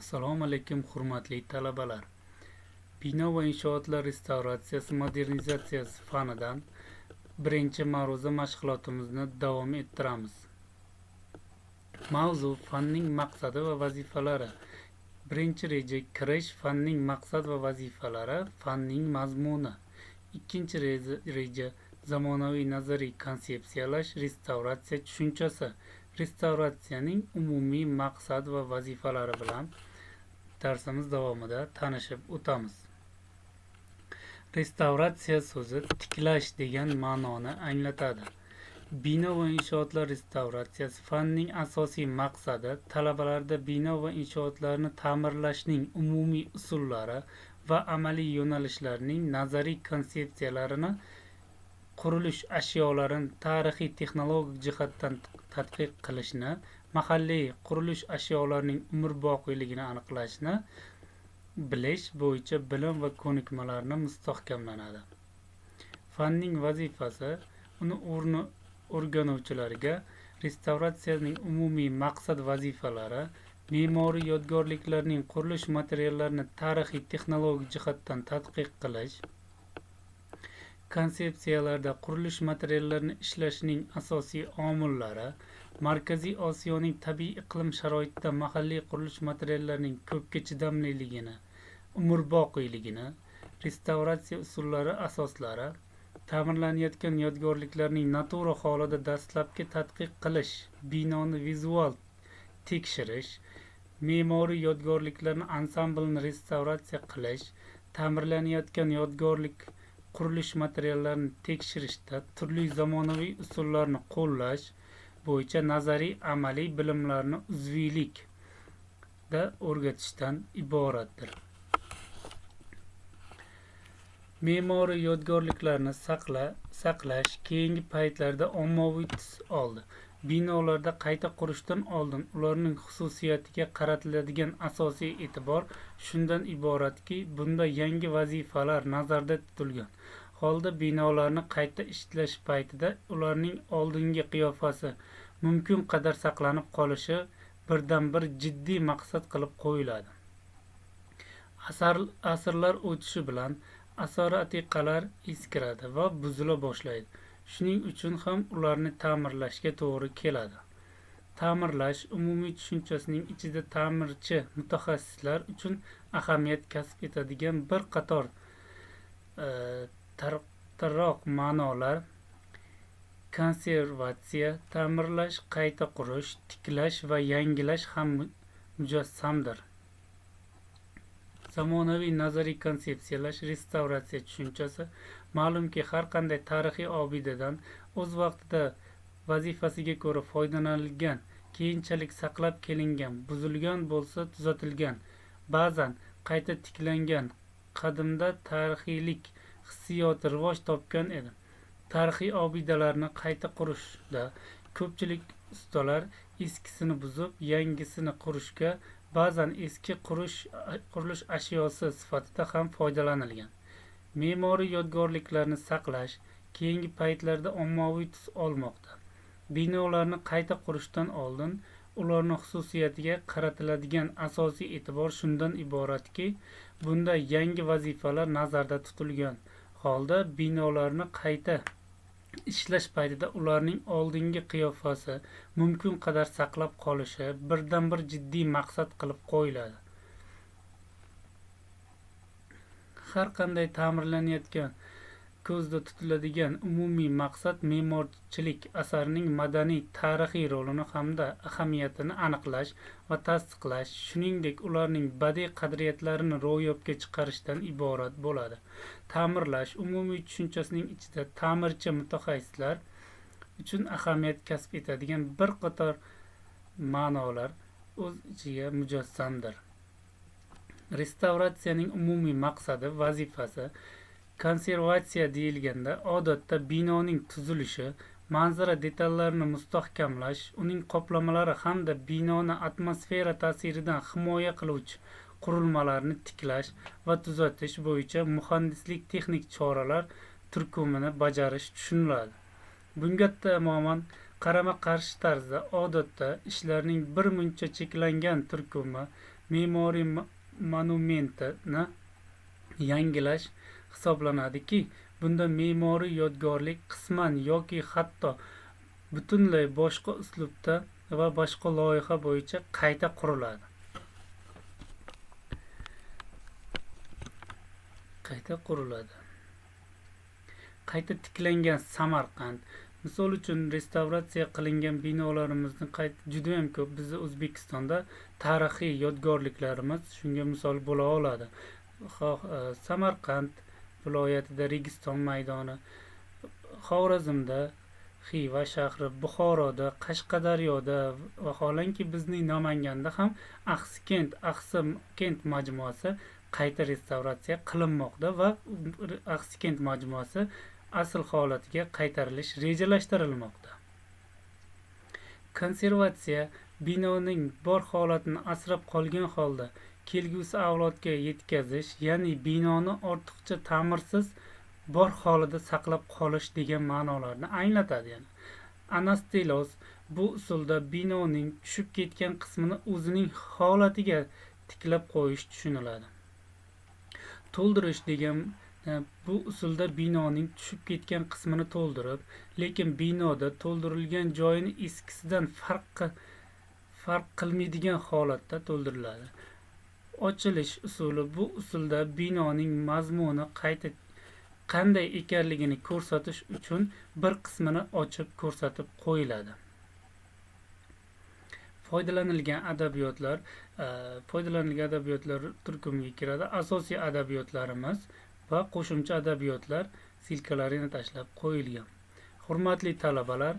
Assalomu alaykum hurmatli talabalar. Bino va inshootlar restavratsiyasi modernizatsiyasi fanidan birinchi ma'ruza mashg'ulotimizni davom ettiramiz. Mavzu fanning maqsadi va vazifalari. Birinchi reja kirish fanning maqsad va vazifalari, fanning mazmuni. Ikkinchi reja zamonaviy nazariy konsepsiyalash restavratsiya tushunchasi. Restavratsiyaning umumiy maqsad va vazifalari bilan darsimiz davomida tanishib o'tamiz. Restavratsiya so'zi tiklash degan ma'noni anglatadi. Bino va inshootlar restavratsiyasi fanning asosiy maqsadi talabalarda bino va inshootlarni ta'mirlashning umumiy usullari va amaliy yo'nalishlarning nazariy konsepsiyalarini qurilish ashyolarini tarixiy texnologik jihatdan tadqiq qilishni mahalliy qurilish ashyolarining umrboqiyligini aniqlashni bilish bo'yicha bilim va ko'nikmalarni mustahkamlanadi. Fanning vazifasi uni o'rganuvchilarga restavratsiyaning umumiy maqsad vazifalari me'moriy yodgorliklarning qurilish materiallarini tarixiy texnologik jihatdan tadqiq qilish konsepsiyalarda qurilish materiallarini ishlashning asosiy omillari markaziy osiyoning tabiiy iqlim sharoitida mahalliy qurilish materiallarining ko'pga chidamliligini umrboqiyligini restavratsiya usullari asoslari ta'mirlanayotgan yodgorliklarning natura holida dastlabki tadqiq qilish binoni vizual tekshirish me'moriy yodgorliklarni ansamblini restavratsiya qilish ta'mirlanayotgan yodgorlik qurilish materiallarini tekshirishda turli zamonaviy usullarni qo'llash bo'yicha nazariy amaliy bilimlarni uzviylikda o'rgatishdan iboratdir. Me'moriy yodgorliklarni saqla saqlash keyingi paytlarda ommaviy tus oldi. Binolarda qayta qurishdan oldin ularning xususiyatiga qaratiladigan asosiy e'tibor shundan iboratki bunda yangi vazifalar nazarda tutilgan. Holda binolarni qayta ishlash paytida ularning oldingi qiyofasi mumkin qadar saqlanib qolishi birdan bir jiddiy maqsad qilib qo'yiladi. Asar asrlar o'tishi bilan asori atiqalar eskiradi va buzila boshlaydi. Shuning uchun ham ularni ta'mirlashga to'g'ri keladi. Ta'mirlash umumiy tushunchasining ichida ta'mirchi mutaxassislar uchun ahamiyat kasb etadigan bir qator e, ma'nolar konservatsiya ta'mirlash qayta qurish tiklash va yangilash ham mujassamdir. Zamonaviy nazariy konsepsiyalash restavratsiya tushunchasi. Ma'lumki har qanday tarixiy obidadan o'z vaqtida vazifasiga ko'ra foydalanilgan keyinchalik saqlab kelingan buzilgan bo'lsa tuzatilgan ba'zan qayta tiklangan qadimda tarixiylik hissiyoti rivoj topgan edi. Tarixiy obidalarni qayta qurishda ko'pchilik ustalar eskisini buzib yangisini qurishga ba'zan eski qurish qurilish ashyosi sifatida ham foydalanilgan. Me'moriy yodgorliklarni saqlash keyingi paytlarda ommaviy tus olmoqda. Binolarni qayta qurishdan oldin ularni xususiyatiga qaratiladigan asosiy e'tibor shundan iboratki bunda yangi vazifalar nazarda tutilgan holda binolarni qayta ishlash paytida ularning oldingi qiyofasi mumkin qadar saqlab qolishi birdan bir jiddiy maqsad qilib qo'yiladi. Har qanday ta'mirlanayotgan ko'zda tutiladigan umumiy maqsad me'morchilik asarining madaniy tarixiy rolini hamda ahamiyatini aniqlash va tasdiqlash shuningdek ularning badiiy qadriyatlarini ro'yobga chiqarishdan iborat bo'ladi. Ta'mirlash umumiy tushunchasining ichida ta'mirchi mutaxassislar uchun ahamiyat kasb etadigan bir qator ma'nolar o'z ichiga mujassamdir. Restavratsiyaning umumiy maqsadi vazifasi konservatsiya deyilganda odatda binoning tuzilishi manzara detallarini mustahkamlash uning qoplamalari hamda binoni atmosfera ta'siridan himoya qiluvchi qurilmalarni tiklash va tuzatish bo'yicha muhandislik texnik choralar turkumini bajarish tushuniladi. Bunga tamoman qarama qarshi tarzda odatda ishlarning bir muncha cheklangan turkumi me'moriy monumentini yangilash hisoblanadiki bunda me'moriy yodgorlik qisman yoki hatto butunlay boshqa uslubda va boshqa loyiha bo'yicha qayta quriladi. Qayta quriladi. Qayta tiklangan samarqand. Misol uchun restavratsiya qilingan binolarimizni judayam ko'p. Bizni o'zbekistonda tarixiy yodgorliklarimiz shunga misol bo'la oladi. Xoh e, samarqand viloyatida registon maydoni xorazmda xiva shahri buxoroda qashqadaryoda vaholanki bizning namanganda ham axsikent axsi kent majmuasi qayta restavratsiya qilinmoqda va axsikent majmuasi asl holatiga qaytarilish rejalashtirilmoqda. Konservatsiya binoning bor holatini asrab qolgan holda kelgusi avlodga yetkazish ya'ni binoni ortiqcha ta'mirsiz bor holida saqlab qolish degan ma'nolarni anglatadi yani. Anastilos bu usulda binoning tushib ketgan qismini o'zining holatiga tiklab qo'yish tushuniladi. To'ldirish degan e, bu usulda binoning tushib ketgan qismini to'ldirib lekin binoda to'ldirilgan joyini eskisidan farq farq qilmaydigan holatda to'ldiriladi. Ochilish usuli bu usulda binoning mazmuni qayta qanday ekanligini ko'rsatish uchun bir qismini ochib ko'rsatib qo'yiladi. Foydalanilgan adabiyotlar e, foydalanilgan adabiyotlar turkumiga kiradi. Asosiy adabiyotlarimiz va qo'shimcha adabiyotlar silkalarini tashlab qo'yilgan. Hurmatli talabalar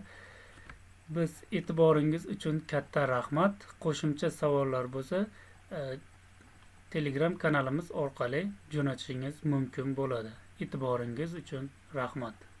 biz e'tiboringiz uchun katta rahmat. Qo'shimcha savollar bo'lsa e, telegram kanalimiz orqali jo'natishingiz mumkin bo'ladi. E'tiboringiz uchun rahmat.